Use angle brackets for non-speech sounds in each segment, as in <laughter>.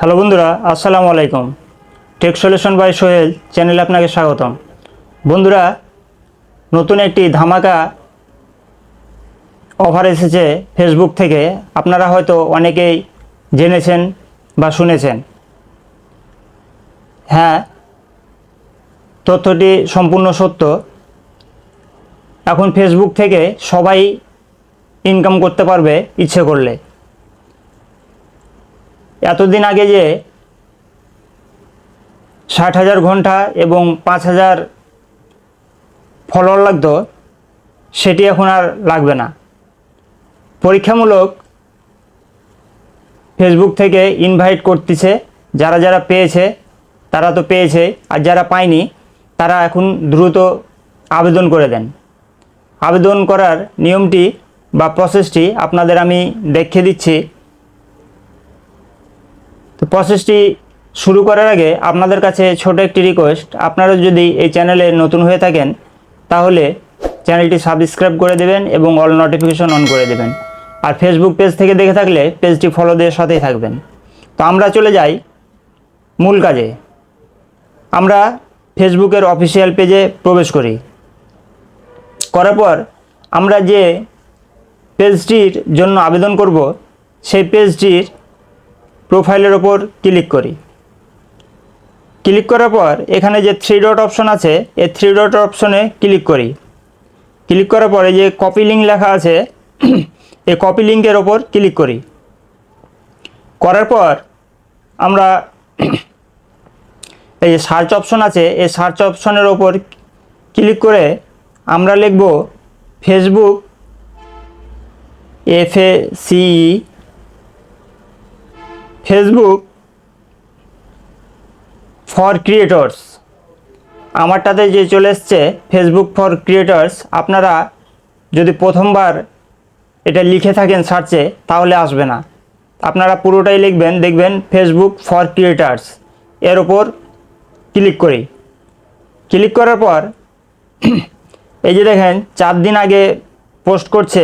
Hello বন্ধুরা, আসসালামু আলাইকুম। টেক সলিউশন বাই সোহেল চ্যানেলে আপনাকে স্বাগতম। বন্ধুরা, নতুন একটি ধামাকা অফার এসেছে ফেসবুক থেকে। আপনারা হয়তো অনেকেই জেনেছেন বা শুনেছেন। হ্যাঁ তথ্যটি সম্পূর্ণ সত্য। এখন ফেসবুক থেকে সবাই ইনকাম করতে পারবে ইচ্ছে করলে। এতদিন আগে যে ষাট হাজার ঘণ্টা এবং পাঁচ হাজার ফলোয়ার লাগতো, সেটি এখন আর লাগবে না। পরীক্ষামূলক ফেসবুক থেকে ইনভাইট করতেছে, যারা যারা পেয়েছে, তারা তো পেয়েছে, আর যারা পায়নি, তারা এখন দ্রুত আবেদন করে দেন। আবেদন করার নিয়মটি বা প্রসেসটি আপনাদের আমি দেখিয়ে দিচ্ছি। তো প্রসেসটি শুরু করার আগে আপনাদের কাছে ছোট একটি রিকোয়েস্ট আপনারা যদি এই চ্যানেলে নতুন হয়ে থাকেন, তাহলে চ্যানেলটি সাবস্ক্রাইব করে দেবেন এবং অল নোটিফিকেশন অন করে দেবেন। আর ফেসবুক পেজ থেকে দেখে থাকলে পেজটি ফলো দিয়ে সাথেই থাকবেন। তো আমরা চলে যাই মূল কাজে। আমরা ফেসবুকের অফিসিয়াল পেজে প্রবেশ করি। করার পর আমরা যে পেজটির জন্য আবেদন করব, সেই পেজটির প্রোফাইলের ওপর ক্লিক করি। ক্লিক করার পর এখানে যে থ্রি ডট অপশন আছে এই থ্রি ডট অপশনে ক্লিক করি। ক্লিক করার পরে যে কপি লিঙ্ক লেখা আছে এই কপি লিঙ্কের ওপর ক্লিক করি। করার পর আমরা এই যে সার্চ অপশন আছে এই সার্চ অপশনের ওপর ক্লিক করে আমরা লিখব ফেসবুক এফ এ সিই ফেসবুক ফর ক্রিয়েটর্স আমারটাতে যে চলে এসছে ফেসবুক ফর ক্রিয়েটর্স আপনারা যদি প্রথমবার এটা লিখে থাকেন সার্চে তাহলে আসবে না। আপনারা পুরোটাই লিখবেন, দেখবেন ফেসবুক ফর ক্রিয়েটার্স এর ওপর ক্লিক করি। ক্লিক করার পর, এই যে দেখেন, চার দিন আগে পোস্ট করছে,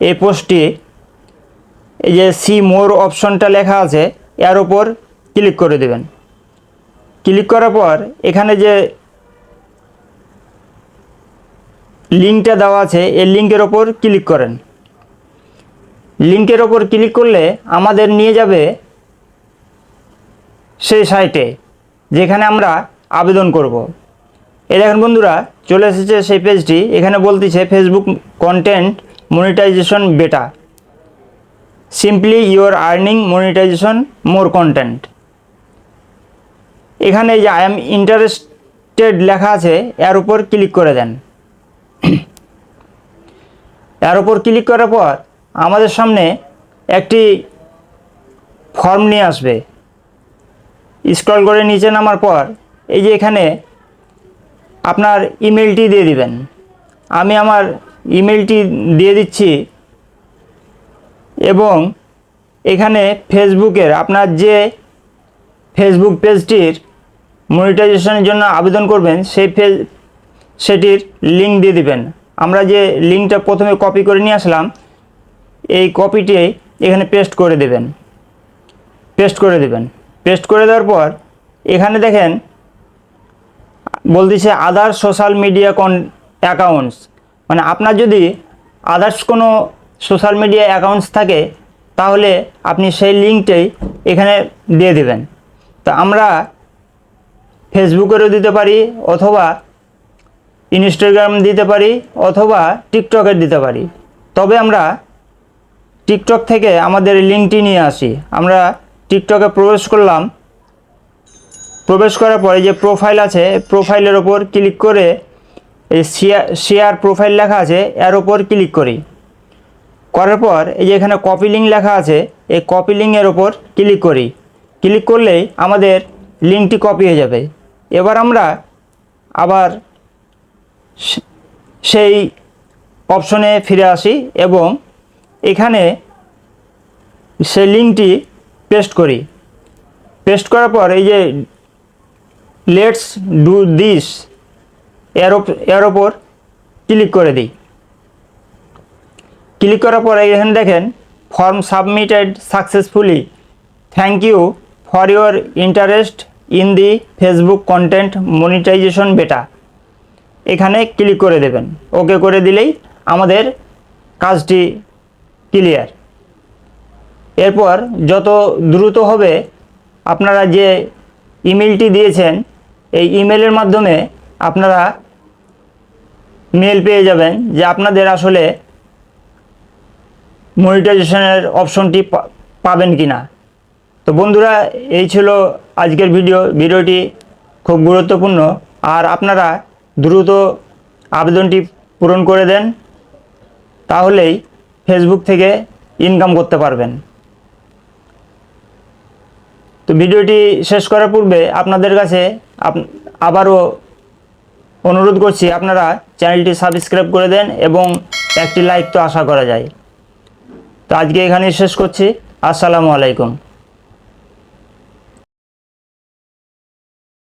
এই পোস্টটি এই যে সি মোর অপশনটা লেখা আছে, এর ওপর ক্লিক করে দেবেন। ক্লিক করার পর এখানে যে লিঙ্কটা দেওয়া আছে, এই লিঙ্কের ওপর ক্লিক করেন। লিঙ্কের ওপর ক্লিক করলে আমাদের নিয়ে যাবে সেই সাইটে যেখানে আমরা আবেদন করব। এই দেখেন বন্ধুরা, চলে এসেছে সেই পেজটি এখানে বলতেছে Facebook content monetisation beta simply your earning monetisation more content এখানে যে আই এম ইন্টারেস্টেড লেখা আছে, এর উপর ক্লিক করে দেন। <coughs> এর উপর ক্লিক করার পর আমাদের সামনে একটি ফর্ম নিয়ে আসবে। স্ক্রল করে নিচে নামার পর এই যে এখানে আপনার ইমেলটি দিয়ে দিবেন। আমি আমার ইমেলটি দিয়ে দিচ্ছি এবং এখানে ফেসবুকের আপনার যে ফেসবুক পেজটির মনিটাইজেশনের জন্য আবেদন করবেন, সেই ফেজ সেটির লিঙ্ক দিয়ে দিবেন। আমরা যে লিঙ্কটা প্রথমে কপি করে নিয়ে আসলাম, এই কপিটি এখানে পেস্ট করে দেবেন। পেস্ট করে দেবেন। পেস্ট করে দেওয়ার পর, এখানে দেখেন, বলতেছে আদার সোশ্যাল মিডিয়া কন অ্যাকাউন্টস মানে আপনার যদি আদার্স কোনো সোশ্যাল মিডিয়া অ্যাকাউন্টস থাকে, তাহলে আপনি সেই লিঙ্কটাই এখানে দিয়ে দেবেন। তো আমরা ফেসবুকেরও দিতে পারি, অথবা ইনস্টাগ্রাম দিতে পারি, অথবা টিকটকের দিতে পারি। তবে আমরা টিকটক থেকে আমাদের লিঙ্কটি নিয়ে আসি। আমরা টিকটকে প্রবেশ করলাম। প্রবেশ করার পরে যে প্রোফাইল আছে প্রোফাইলের ওপর ক্লিক করে এই শেয়ার শেয়ার প্রোফাইল লেখা আছে, এর ওপর ক্লিক করি। করার পর এই যে এখানে কপি লিঙ্ক লেখা আছে, এই কপি লিঙ্কের ওপর ক্লিক করি। ক্লিক করলেই আমাদের লিঙ্কটি কপি হয়ে যাবে। এবার আমরা আবার সেই অপশনে ফিরে আসি এবং এখানে সেই লিঙ্কটি পেস্ট করি। পেস্ট করার পর এই যে লেটস ডু দিস এর এর ওপর ক্লিক করে দিই। ক্লিক করার পরে এখানে দেখেন form submitted successfully thank you for your interest in the Facebook content monetisation beta এখানে ক্লিক করে দেবেন। ওকে করে দিলেই আমাদের কাজটি ক্লিয়ার এরপর যত দ্রুত হবে, আপনারা যে ইমেলটি দিয়েছেন, এই ইমেলের মাধ্যমে আপনারা মেল পেয়ে যাবেন যে আপনাদের আসলে মনিটাইজেশনের অপশনটি পাবেন কি না তো বন্ধুরা, এই ছিল আজকের ভিডিও ভিডিওটি খুব গুরুত্বপূর্ণ। আর আপনারা দ্রুত আবেদনটি পূরণ করে দেন, তাহলেই ফেসবুক থেকে ইনকাম করতে পারবেন। তো ভিডিওটি শেষ করার পূর্বে আপনাদের কাছে আপ- আবারও অনুরোধ করছি, আপনারা চ্যানেলটি সাবস্ক্রাইব করে দেন এবং একটি লাইক তো আশা করা যায়। তো আজকে এখানেই শেষ করছি। আসসালামু আলাইকুম।